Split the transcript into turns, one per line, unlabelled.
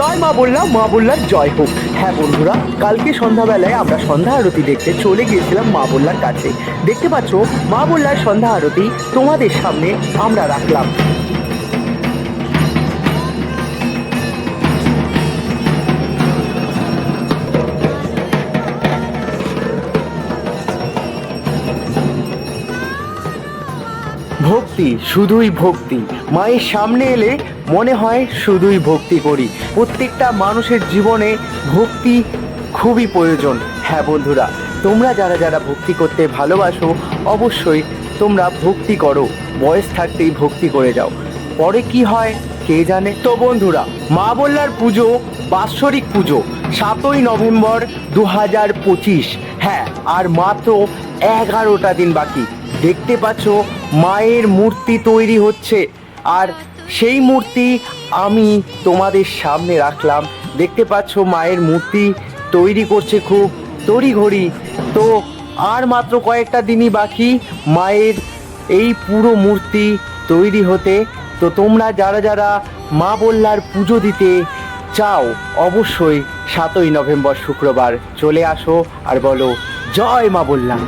জয় মা বললাম মা বললাম জয় হোক। হ্যাঁ বন্ধুরা, কালকে সন্ধ্যাবেলায় আমরা সন্ধ্যা আরতি দেখতে চলে গিয়েছিলাম মা বললার কাছে। দেখতে পাচ্ছ, মা বললার সন্ধ্যা আরতি তোমাদের সামনে আমরা রাখলাম। ভক্তি, শুধুই ভক্তি। মায়ের সামনে এলে মনে হয় শুধুই ভক্তি করি। প্রত্যেকটা মানুষের জীবনে ভক্তি খুবই প্রয়োজন। হ্যাঁ বন্ধুরা, তোমরা যারা যারা ভক্তি করতে ভালোবাসো, অবশ্যই তোমরা ভক্তি করো। বয়স থাকতেই ভক্তি করে যাও। পরে কি হয়, কে জানে? তো বন্ধুরা, মা বললার পুজো, বাৎসরিক পুজো, সাতই নভেম্বর দু হাজার পঁচিশ। হ্যাঁ আর মাত্র এগারোটা দিন বাকি। দেখতে পাচ্ছ, মায়ের মূর্তি তৈরি হচ্ছে। আর সেই মূর্তি আমি তোমাদের সামনে রাখলাম। দেখতে পাচ্ছ মায়ের মূর্তি তৈরি করছে খুব তড়িঘড়ি। তো আর মাত্র কয়েকটা দিনই বাকি মায়ের এই পুরো মূর্তি তৈরি হতে। তো তোমরা যারা যারা মা বললার পুজো দিতে চাও, অবশ্যই সাতই নভেম্বর শুক্রবার চলে আসো আর বলো, জয় মা বললাম